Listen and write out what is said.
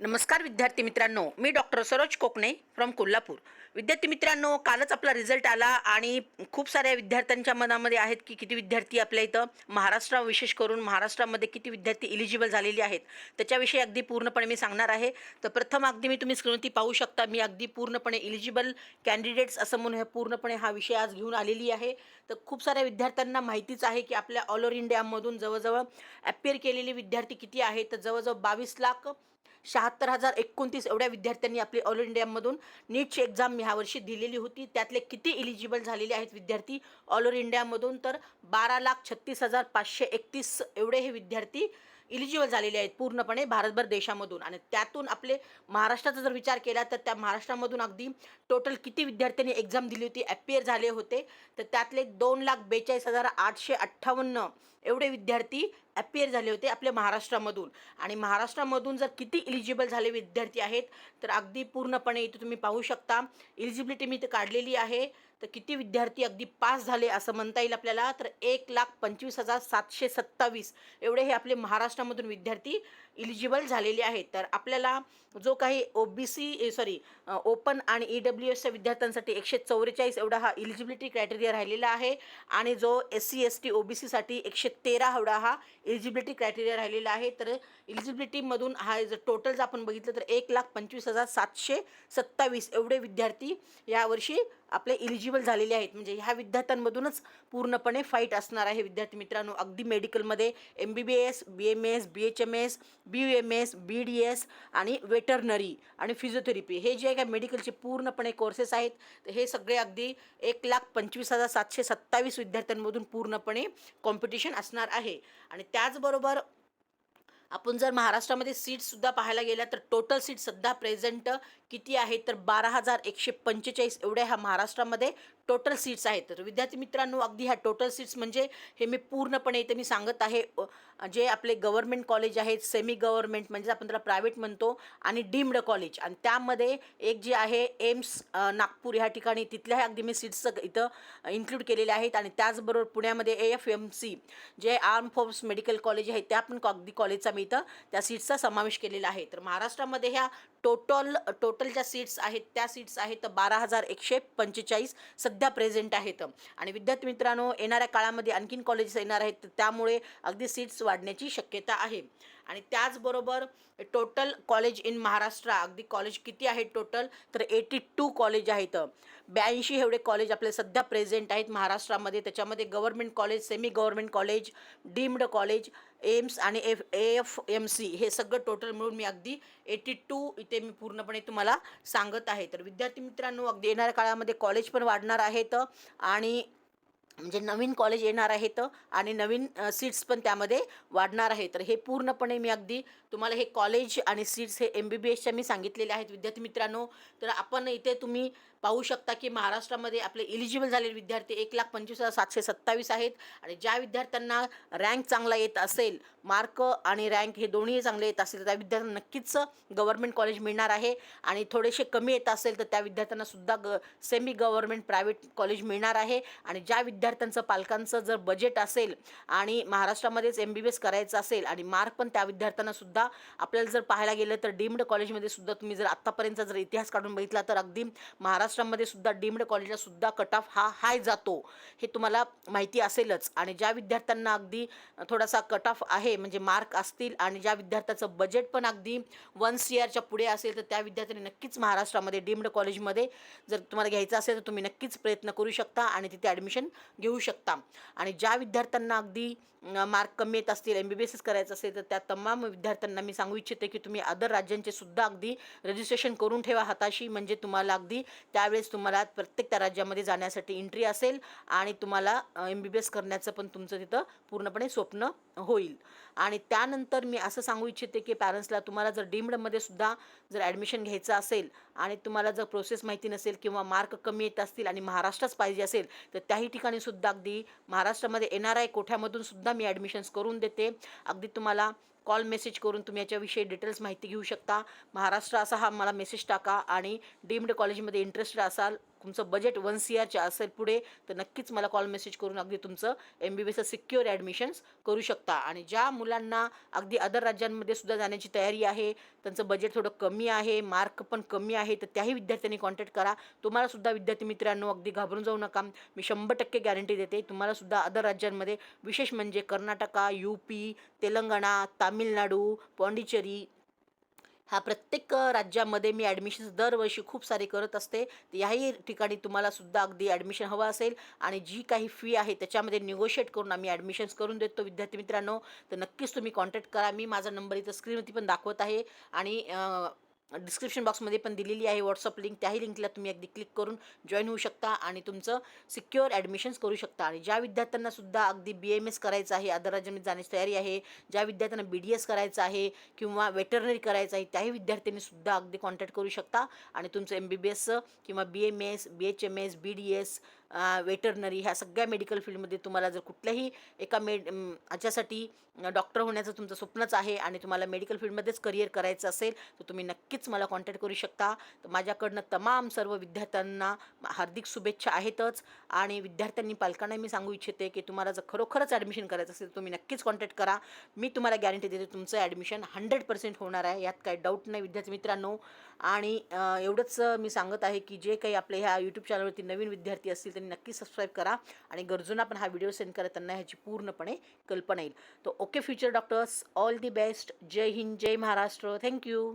नमस्कार विद्यार्थी मित्रांनो मी डॉक्टर सरोज कोकणे फ्रॉम कोल्हापूर. विद्यार्थी मित्रांनो कालच आपला रिझल्ट आला आणि खूप साऱ्या विद्यार्थ्यांच्या मनामध्ये आहेत की किती विद्यार्थी आपल्या इथं महाराष्ट्र विशेष करून महाराष्ट्रामध्ये किती विद्यार्थी इलिजिबल झालेले आहेत त्याच्याविषयी अगदी पूर्णपणे मी सांगणार आहे. तर प्रथम अगदी मी तुम्ही स्क्रीनवरती पाहू शकता मी अगदी पूर्णपणे इलिजिबल कॅन्डिडेट्स असं म्हणून हे पूर्णपणे हा विषय आज घेऊन आलेली आहे. तर खूप साऱ्या विद्यार्थ्यांना माहितीच आहे की आपल्या ऑल ओव्हर इंडियामधून जवळजवळ ॲपियर केलेले विद्यार्थी किती आहेत तर जवळजवळ बावीस लाख शहात्तर हजार एकोणतीस एवढ्या विद्यार्थ्यांनी आपली ऑल इंडियामधून नीटची एक्झाम ह्यावर्षी दिलेली होती. त्यातले किती इलिजिबल झालेले आहेत विद्यार्थी ऑल ओव्हर इंडियामधून तर बारा लाख छत्तीस हजार पाचशे एकतीस एवढे हे विद्यार्थी इलिजिबल झालेले आहेत पूर्णपणे भारतभर देशामधून. आणि त्यातून आपले महाराष्ट्राचा जर विचार केला तर त्या महाराष्ट्रामधून अगदी टोटल किती विद्यार्थ्यांनी एक्झाम दिली होती ॲपियर झाले होते. तर त्यातले दोन लाख बेचाळीस हजार आठशे अठ्ठावन्न एवढे विद्यार्थी ॲपियर झाले होते आपल्या महाराष्ट्रामधून. आणि महाराष्ट्रामधून जर किती इलिजिबल झाले विद्यार्थी आहेत तर अगदी पूर्णपणे इथे तुम्ही पाहू शकता. इलिजिबिलिटी मी इथे काढलेली आहे. तर किती विद्यार्थी अगदी पास झाले असं म्हणता येईल आपल्याला? तर एक लाख पंचवीस हजार सातशे सत्तावीस एवढे हे आपले महाराष्ट्रामधून विद्यार्थी इलिजिबल झालेले आहेत. तर आपल्याला जो काही O B C sorry open आणि ई डब्ल्यू एसच्या विद्यार्थ्यांसाठी एकशे चौवेचाळीस एवढा हा इलिजिबिलिटी क्रायटेरिया राहिलेला आहे आणि जो S C S T O B सीसाठी एकशे तेरा एवढा हा इलिजिबिलिटी क्रायटेरिया राहिलेला आहे. तर इलिजिबिलिटीमधून हा जर टोटल जर आपण बघितलं तर एक लाख पंचवीस हजार सातशे सत्तावीस एवढे विद्यार्थी यावर्षी आपले इलिजिबल झालेले आहेत. म्हणजे ह्या विद्यार्थ्यांमधूनच पूर्णपणे फाईट असणार आहे. विद्यार्थी मित्रांनो अगदी मेडिकलमध्ये M B B S B M S B H M S B U M S B D S आणि वेटरनरी आणि फिजिओथेरपी हे जे काय मेडिकलचे पूर्णपणे कोर्सेस आहेत तर हे सगळे अगदी एक लाख पंचवीस हजार सातशे सत्तावीस विद्यार्थ्यांमधून पूर्णपणे कॉम्पिटिशन असणार आहे. आणि त्याचबरोबर आपण जर महाराष्ट्रामध्ये सीट्ससुद्धा पाहायला गेल्या तर टोटल सीट सध्या प्रेझेंट किती आहेत? तर बारा हजार एकशे पंचेचाळीस एवढ्या ह्या महाराष्ट्रामध्ये टोटल सीट्स आहेत. तर विद्यार्थी मित्रांनो अगदी ह्या टोटल सीट्स म्हणजे हे मी पूर्णपणे इथे मी सांगत आहे जे आपले गव्हर्नमेंट कॉलेज आहेत सेमी गव्हर्नमेंट म्हणजे आपण त्याला प्रायव्हेट म्हणतो आणि डीम्ड कॉलेज आणि त्यामध्ये एक जे आहे एम्स नागपूर ह्या ठिकाणी तिथल्या अगदी मी सीट्स इथं इन्क्लूड केलेल्या आहेत. आणि त्याचबरोबर पुण्यामध्ये ए एफ एम सी जे आर्म फोर्स मेडिकल कॉलेज आहेत त्या पण अगदी कॉलेजचा आम्ही इथं त्या सीट्सचा समावेश केलेला आहे. तर महाराष्ट्रामध्ये ह्या टोटल टोटल ज्या सीट्स आहेत त्या सीट्स आहेत बारा हजार एकशे पंचेचाळीस सध्या प्रेझेंट आहेत. आणि विद्यार्थी मित्रांनो येणाऱ्या काळामध्ये आणखीन कॉलेजेस येणार आहेत तर त्यामुळे अगदी सीट्स वाढण्याची शक्यता आहे. आणि त्याचबरोबर टोटल कॉलेज इन महाराष्ट्र अगदी कॉलेज किती आहेत टोटल तर एटी टू कॉलेज आहेत. ब्याऐंशी एवढे कॉलेज आपले सध्या प्रेझेंट आहेत महाराष्ट्रामध्ये. त्याच्यामध्ये government college semi government college deemed college AIIMS आणि F A F M C हे सगळं टोटल मिळून मी अगदी एटी टू इथे मी पूर्णपणे तुम्हाला सांगत आहे. तर विद्यार्थी मित्रांनो अगदी येणाऱ्या काळामध्ये कॉलेज पण वाढणार आहेत आणि म्हणजे नवीन कॉलेज येणार आहेत आणि नवीन सीट्स पण त्यामध्ये वाढणार आहे तर हे पूर्णपणे मी अगदी तुम्हाला हे कॉलेज आणि सीट्स हे एम बी बी एसच्या मी सांगितलेले आहेत. विद्यार्थी मित्रांनो तर आपण इथे तुम्ही पाहू शकता की महाराष्ट्रामध्ये आपले इलिजिबल झालेले विद्यार्थी एक लाख पंचवीस हजार सातशे सत्तावीस आहेत. आणि ज्या विद्यार्थ्यांना रँक चांगला येत असेल मार्क आणि रँक हे दोन्ही चांगले येत असेल तर त्या विद्यार्थ्यांना नक्कीच गव्हर्नमेंट कॉलेज मिळणार आहे. आणि थोडेसे कमी येत असेल तर त्या विद्यार्थ्यांना सुद्धा ग सेमी गव्हर्नमेंट प्रायव्हेट कॉलेज मिळणार आहे. आणि ज्या विद्यार्थ्यांचं पालकांचं जर बजेट असेल आणि महाराष्ट्रामध्येच एम बी बी एस करायचं असेल आणि मार्क पण त्या विद्यार्थ्यांना सुद्धा आपल्याला जर पाहायला गेलं तर डीम्ड कॉलेजमध्ये सुद्धा तुम्ही जर आत्तापर्यंत जर इतिहास काढून बघितला तर अगदी महाराष्ट्र महाराष्ट्रामध्ये सुद्धा डीम्ड कॉलेजला सुद्धा कट ऑफ हा हाय जातो हे तुम्हाला माहिती असेलच. आणि ज्या विद्यार्थ्यांना अगदी थोडासा कट ऑफ आहे म्हणजे मार्क असतील आणि ज्या विद्यार्थ्याचं बजेट पण अगदी वन सी आरच्या पुढे असेल तर त्या विद्यार्थ्यांनी नक्कीच महाराष्ट्रामध्ये डीम्ड कॉलेजमध्ये जर तुम्हाला घ्यायचं असेल तर तुम्ही नक्कीच प्रयत्न करू शकता आणि तिथे ॲडमिशन घेऊ शकता. आणि ज्या विद्यार्थ्यांना अगदी मार्क कमी येत असतील एम बी बी एस करायचं असेल तर त्या तमाम विद्यार्थ्यांना मी सांगू इच्छिते की तुम्ही अदर राज्यांचे सुद्धा अगदी रजिस्ट्रेशन करून ठेवा हाताशी म्हणजे तुम्हाला अगदी त्यावेळेस तुम्हाला प्रत्येक त्या राज्यामध्ये जाण्यासाठी एंट्री असेल आणि तुम्हाला एम बी बी एस करण्याचं पण तुमचं तिथं पूर्णपणे स्वप्न होईल. आणि त्यानंतर मी असं सांगू इच्छिते की पॅरेंट्सला तुम्हाला जर डीम्डमध्ये सुद्धा जर ॲडमिशन घ्यायचं असेल आणि तुम्हाला जर प्रोसेस माहिती नसेल किंवा मार्क कमी येत असतील आणि महाराष्ट्रच पाहिजे असेल तर त्याही ठिकाणी सुद्धा अगदी महाराष्ट्रामध्ये एन आर आय कोठ्यामधून सुद्धा मी ॲडमिशन्स करून देते. अगदी तुम्हाला कॉल मेसेज करून तुम्ही याच्याविषयी डिटेल्स माहिती घेऊ शकता. महाराष्ट्र असा हा मला मेसेज टाका आणि डीम्ड कॉलेजमध्ये इंटरेस्टेड असाल तुमचं बजेट वन सी आरच्या असेल पुढे तर नक्कीच मला कॉल मेसेज करून अगदी तुमचं एम बी बी एसचं सिक्युअर ॲडमिशन्स करू शकता. आणि ज्या मुलांना अगदी अदर राज्यांमध्ये सुद्धा जाण्याची तयारी आहे त्यांचं बजेट थोडं कमी आहे मार्क पण कमी आहे तर त्याही विद्यार्थ्यांनी कॉन्टॅक्ट करा. तुम्हाला सुद्धा विद्यार्थी मित्रांनो अगदी घाबरून जाऊ नका. मी शंभर टक्के गॅरंटी देते तुम्हाला सुद्धा अदर राज्यांमध्ये विशेष म्हणजे कर्नाटका यू पी तेलंगणा तामिळनाडू पाँडिचेरी हा प्रत्येक राज्यामध्ये मी ॲडमिशन्स दरवर्षी खूप सारे करत असते. तर याही ठिकाणी तुम्हाला सुद्धा अगदी ॲडमिशन हवं असेल. आणि जी काही फी आहे त्याच्यामध्ये निगोशिएट करून आम्ही ॲडमिशन्स करून देतो. विद्यार्थी मित्रांनो तर नक्कीच तुम्ही कॉन्टॅक्ट करा. मी माझा नंबर इथं स्क्रीनवरती पण दाखवत आहे. आणि डिस्क्रिप्शन बॉक्समध्ये पण दिलेली आहे व्हॉट्सअप लिंक त्याही लिंकला तुम्ही अगदी क्लिक करून जॉईन होऊ शकता आणि तुमचं सिक्युअर ॲडमिशन्स करू शकता. आणि ज्या विद्यार्थ्यांना सुद्धा अगदी बी एम एस करायचं आहे अदर राज्यामध्ये जाण्याची तयारी आहे ज्या विद्यार्थ्यांना बी डी एस करायचं आहे किंवा वेटरनरी करायचं आहे त्याही विद्यार्थ्यांनी सुद्धा अगदी कॉन्टॅक्ट करू शकता. आणि तुमचं एम बी बी एसचं किंवा B M S B H M S B D S veterinary ह्या सगळ्या मेडिकल फील्डमध्ये तुम्हाला जर कुठल्याही एका मेड याच्यासाठी डॉक्टर होण्याचं तुमचं स्वप्नच आहे आणि तुम्हाला मेडिकल फील्डमध्येच करिअर करायचं असेल तर तुम्ही नक्कीच मला कॉन्टॅक्ट करू शकता. तर माझ्याकडनं तमाम सर्व विद्यार्थ्यांना हार्दिक शुभेच्छा आहेतच आणि विद्यार्थ्यांनी पालकांना मी सांगू इच्छिते की तुम्हाला जर खरोखरच ॲडमिशन करायचं असेल तर तुम्ही नक्कीच कॉन्टॅक्ट करा. मी तुम्हाला गॅरंटी देते तुमचं ॲडमिशन हंड्रेड पर्सेंट होणार आहे यात काही डाऊट नाही विद्यार्थी मित्रांनो. आणि एवढंच मी सांगत आहे की जे काही आपल्या ह्या यूट्यूब चॅनलवरती नवीन विद्यार्थी असतील त्यांनी नक्की सबस्क्राईब करा आणि गरजूंना पण हा व्हिडिओ सेंड करा त्यांना ह्याची पूर्णपणे कल्पना येईल. तर okay future doctors all the best Jai Hind Jai Maharashtra. Thank you